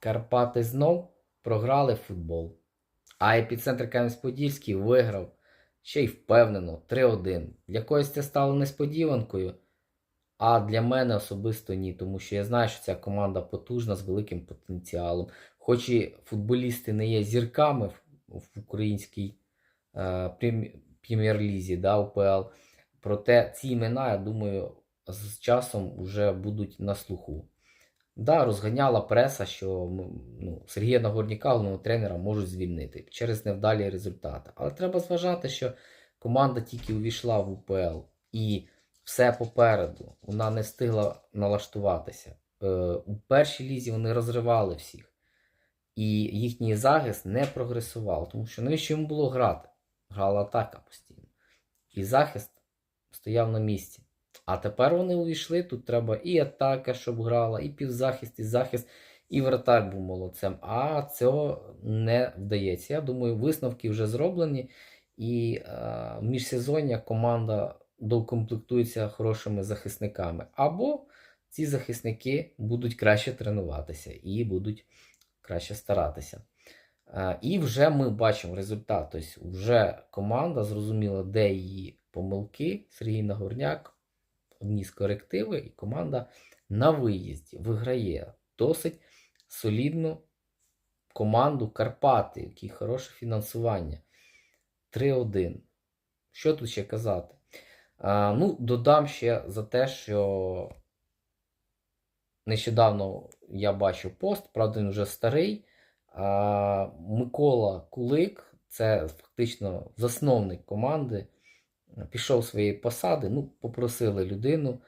Карпати знов програли футбол. А епіцентр Кам'янець-Подільський виграв ще й впевнено 3-1. Для когось це стало несподіванкою. А для мене особисто ні, тому що я знаю, що ця команда потужна з великим потенціалом. Хоч і футболісти не є зірками в українській е, прем'єр-лізі да, УПЛ, проте ці імена, я думаю, з часом вже будуть на слуху. Да, розганяла преса, що ну, Сергія Нагорняка, головного тренера, можуть звільнити через невдалі результати. Але треба зважати, що команда тільки увійшла в УПЛ і все попереду. Вона не встигла налаштуватися. Е, у першій лізі вони розривали всіх. І їхній захист не прогресував, тому що навіщо йому було грати? Грала атака постійно. І захист стояв на місці. А тепер вони увійшли, тут треба і атака, щоб грала, і півзахист, і захист, і вратар був молодцем. А цього не вдається. Я думаю, висновки вже зроблені, і е, міжсезоння команда доукомплектується хорошими захисниками. Або ці захисники будуть краще тренуватися і будуть краще старатися. Е, І вже ми бачимо результат. Тобто вже команда зрозуміла, де її помилки. Сергій Нагорняк вніс корективи, і команда на виїзді виграє досить солідну команду Карпати, які хороше фінансування. 3-1. Що тут ще казати? А, ну, додам ще за те, що нещодавно я бачив пост, правда, він вже старий. А, Микола Кулик, це фактично засновник команди, пішов з своєї посади, ну, попросили людину,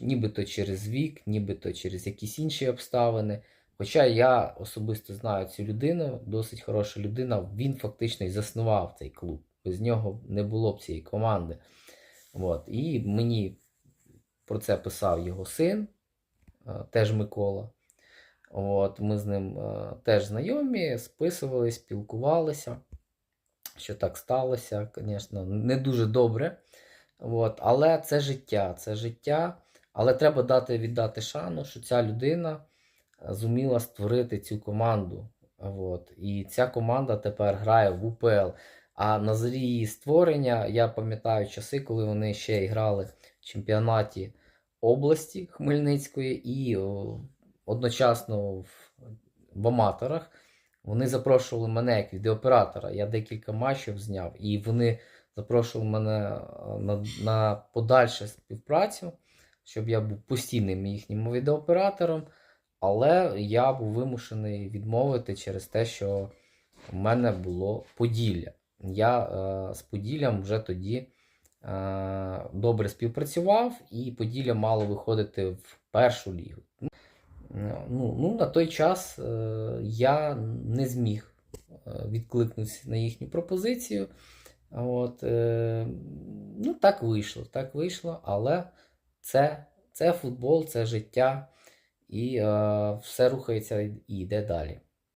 нібито через вік, нібито через якісь інші обставини. Хоча я особисто знаю цю людину, досить хороша людина, він фактично і заснував цей клуб. Без нього не було б цієї команди. От. І мені про це писав його син, е, теж Микола. От, ми з ним е, теж знайомі, списувались, спілкувалися. Що так сталося, звісно, не дуже добре. От, але це життя, це життя. Але треба дати віддати шану, що ця людина е, зуміла створити цю команду. От, і ця команда тепер грає в УПЛ. А на зорі її створення я пам'ятаю часи, коли вони ще грали в чемпіонаті області Хмельницької і одночасно в аматорах. Вони запрошували мене як відеооператора. Я декілька матчів зняв, і вони запрошували мене на, на подальшу співпрацю, щоб я був постійним їхнім відеооператором. Але я був вимушений відмовити через те, що в мене було Поділля. Я е, з Поділлям вже тоді е, добре співпрацював, і Поділля мало виходити в першу лігу. Ну, ну, на той час е, я не зміг е, відкликнутися на їхню пропозицію. От, е, ну, так вийшло, так вийшло, але це, це футбол, це життя, і е, все рухається і йде далі.